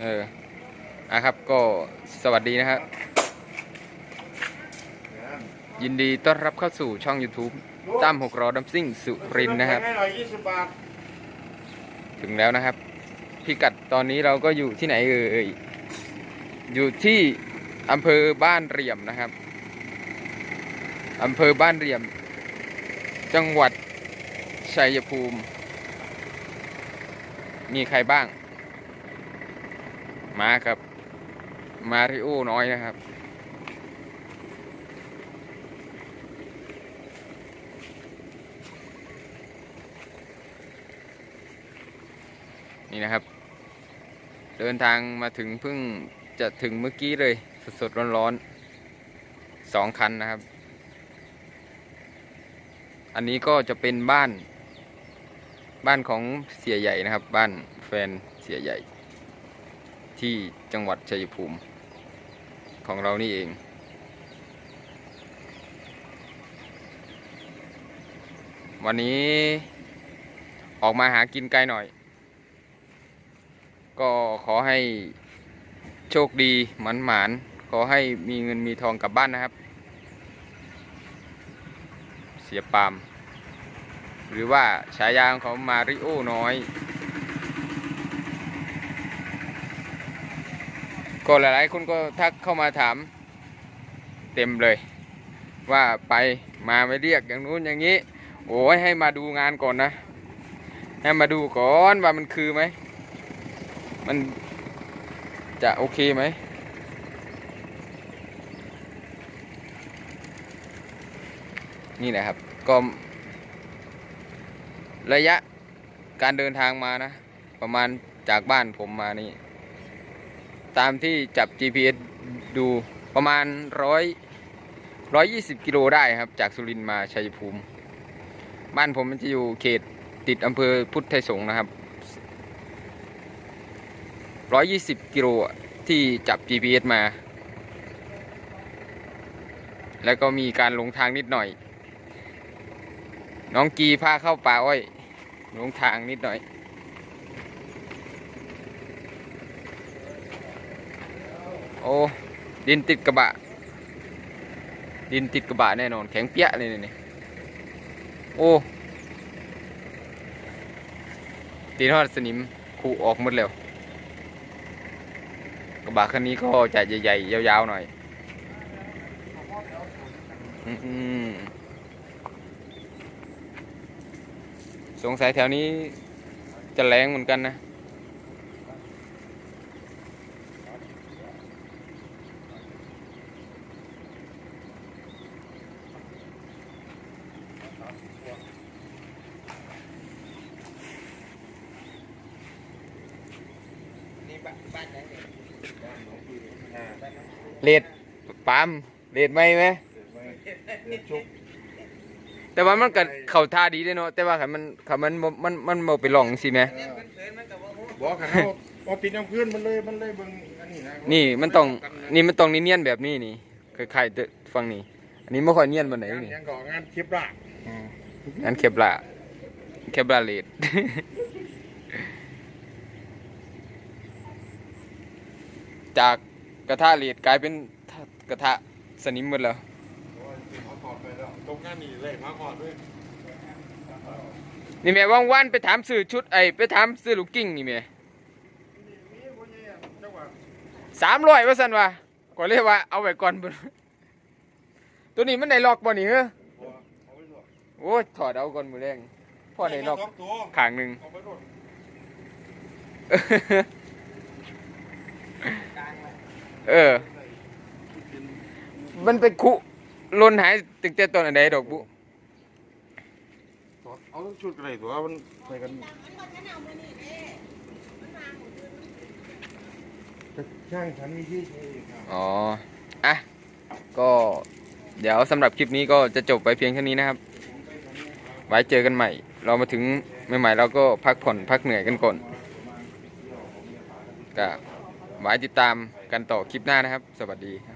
เอออะครับก็สวัสดีนะครับ ยินดีต้อนรับเข้าสู่ช่อง YouTube ตั้มหกรอดัมซิ่งสุรินทร์นะครับ ให้หน่อยยี่สิบบาทถึงแล้วนะครับ พิกัดตอนนี้เราก็อยู่ที่ไหนเอ่ยอยู่ที่อำเภอบ้านเหลี่ยมนะครับอำเภอบ้านเหลี่ยม จังหวัดชัยภูมิ มีใครบ้าง มาครับมาริโอน้อยนะครับ นี่นะครับ เดินทางมาถึงเพิ่งจะถึงเมื่อกี้เลย สดๆร้อนๆสองคันนะครับ อันนี้ก็จะเป็นบ้าน บ้านของเสียใหญ่นะครับ บ้านแฟนเสียใหญ่ ที่จังหวัดชัยภูมิ ของเรานี่เอง วันนี้ออกมาหากินไกลหน่อย ก็ขอให้โชคดีหมันหมานขอให้มีเงินมีทองกลับบ้านนะครับ เสียปาม หรือว่าฉายาของเขามาริโอน้อย ก็หลายๆคนก็ทักเข้ามาถาม เต็มเลย ว่าไปมาไม่เรียกอย่างนู้นอย่างนี้ โอ้ยให้มาดูงานก่อนนะ ให้มาดูก่อนว่ามันคือไหม มันจะโอเคไหมนี่แหละครับก็ระยะการเดินทางมานะ ประมาณจากบ้านผมมานี่ ตามที่จับ GPS ดูประมาณร้อยร้อยยี่สิบกิโลได้ครับ จากสุรินทร์มาชัยภูมิ บ้านผมมันจะอยู่เขตติดอำเภอพุทธไทยสงฆ์นะครับ120กิโลที่จับ GPS มา แล้วก็มีการหลงทางนิดหน่อย น้องกีพาเข้าป่าอ้อยหลงทางนิดหน่อย อ้ดินติดกระบะ ดินติดกระบะแน่นอน แข็งเปี้ยเลยนี่โอ้ตีนทอดสนิมขู่ออกหมดแล้วกระบะคันนี้ก็จะใหญ่ๆยาวๆหน่อยสงสัยแถวนี้จะแรงเหมือนกันนะ นี่บ้านบ้านไหน เนี่ยบ้านหนองปีอ่าบ้านน้องปีเลดปาล์มเลดไหมไหมเดือดชุบแต่ว่ามันก็เข้าท่าดีเด้เนาะแต่ว่าคันมันคันมันบ่มันมันบ่ไปลองสิแหมบอกกันเอาเอาปิดน้ำพื้นมันเลยมันเลยเบิ่งอันนี้นะนี่มันต้องนี่มันต้องเนียนๆแบบนี้นี่คล้ายๆเด้อฟังนี่อันนี้ไม่ค่อยเนียนปานไหนงานนี่ยังก่องานคลิปละอันเคปลาเคปลาเลด จากกระทะเลดกลายเป็นกระทะสนิมหมดแล้วโอ้ยเขาถอดไปแล้วตรงงานนี่เลยมาขอดด้วยนี่แม่ว่างวันไปถามซื้อชุดไอ้ไปถามซื้อลูกกิ้งนี่แม่นี่พวกนี้จังหวะสามร้อยว่าสันว่าก็เลยว่าเอาไว้ก่อนพุ่นตัวนี้มันได้ล็อกบ่นี่เหรอบัวเอาไปด้วยโอ้ยถอดเอาก่อนมือแรงพ่อได้ล็อกสองตัวข้างหนึ่ง เอาไปด้วยเออ มันเป็นคุลนหายตึกแต่ตอนอันใดดอกบุเอาชุดอะไรตัวมันไปกันช่างฉันมีที่ใช้เองครับอ๋อ อะ ก็เดี๋ยวสำหรับคลิปนี้ก็จะจบไปเพียงเท่านี้นะครับ ไว้เจอกันใหม่ เรามาถึงใหม่ๆเราก็พักผ่อนพักเหนื่อยกันก่อนก็ ไว้ติดตามกันต่อคลิปหน้านะครับ สวัสดีครับ